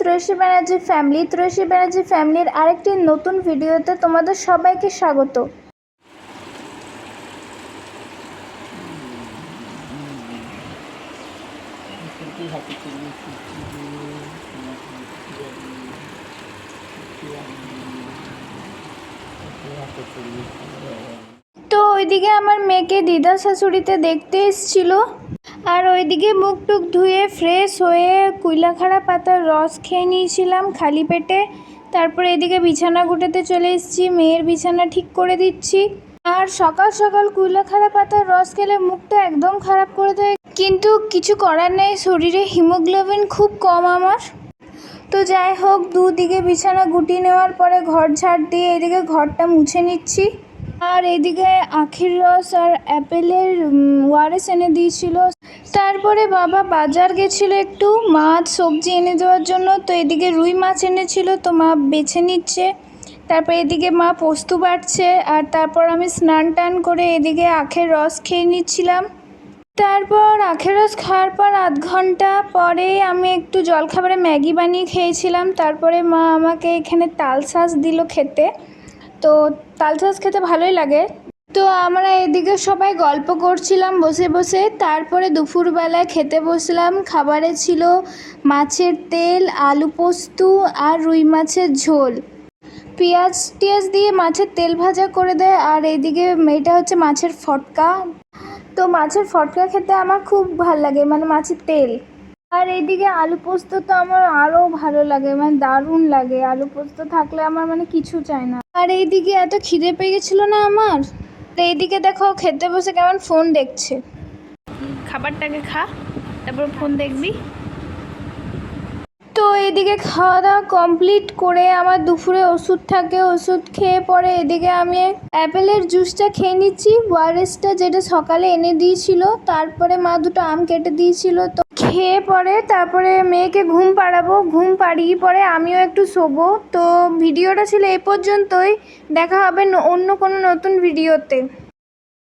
ত্রয়সী Banerjee family Troyosi Banerjee ফ্যামিলির আরেকটি নতুন ভিডিওতে তোমাদের সবাইকে স্বাগত। তো ওইদিকে আমার মেয়েকে দিদা শাশুড়িতে দেখতে এসছিল। আর ওইদিকে মুখ টুক ধুয়ে ফ্রেশ হয়ে কুইলাখাড়া পাতার রস খেয়ে নিয়েছিলাম খালি পেটে। তারপরে এদিকে বিছানা গুটাতে চলে এসেছি, মেয়ের বিছানা ঠিক করে দিচ্ছি। আর সকাল সকাল কুইলাখাড়া পাতার রস খেলে মুখটা একদম খারাপ করে দেয়। কিন্তু কিছু করার নেই, শরীরে হিমোগ্লোবিন খুব কম আমার। তো যাই হোক, দুদিকে বিছানা গুটিয়ে নেওয়ার পরে ঘর ঝাড় দিয়ে এদিকে ঘরটা মুছে নিচ্ছি। আর এদিকে আখির রস আর অ্যাপেলের ওয়ারেস এনে দিয়েছিল তারপরে বাবা বাজার গেছিল একটু, মাছ, সবজি এনে দেওয়ার জন্য। তো এদিকে রুই মাছ এনেছিল, তো মা বেছে নিচ্ছে। তারপর এদিকে মা পোস্ত বাটছে, আর তারপর আমি স্নান টান করে এদিকে আখের রস খেয়ে নিচ্ছিলাম। তারপর আখের রস খাওয়ার পর আধ ঘণ্টা পরে আমি একটু জলখাবারে ম্যাগি বানিয়ে খেয়েছিলাম। তারপরে মা আমাকে এখানে তাল শাঁস দিল খেতে। তো তাল শাঁস খেতে ভালোই লাগে। তো আমরা এদিকে সবাই গল্প করছিলাম, বসে বসে। তারপরে দুপুরবেলায় খেতে বসলাম। খাবারে ছিল মাছের তেল, আলু পোস্ত আর রুই মাছের ঝোল। পেঁয়াজ টিয়াজ দিয়ে মাছের তেল ভাজা করে দেয়। আর এদিকে এটা হচ্ছে মাছের ফটকা। তো মাছের ফটকা খেতে আমার খুব ভালো লাগে মানে মাছের তেল। আর এইদিকে আলু পোস্ত তো আমার আরও ভালো লাগে মানে দারুণ লাগে। আলু পোস্ত থাকলে আমার মানে কিছু চাই না। আর এইদিকে এত খিদে পেয়ে গেছিল না আমার? তো এইদিকে দেখো খেতে বসে কেমন ফোন দেখছে। খাবারটাকে খা তারপর ফোন দেখবি। তো এদিকে খাওয়া দাওয়া কমপ্লিট করে আমার দুপুরে ওষুধ থাকে ওষুধ খেয়ে পরে এদিকে আমি অ্যাপেলের জুসটা খেয়ে নিচ্ছি। ওয়ারেসটা যেটা সকালে এনে দিয়েছিল তারপরে মা দুটো আম কেটে দিয়েছিল তো খেয়ে পরে তারপরে মেয়েকে ঘুম পাড়াবো। ঘুম পাড়িয়ে পরে আমিও একটু শোবো। তো ভিডিওটা ছিল এ পর্যন্তই। দেখা হবে অন্য কোনো নতুন ভিডিওতে।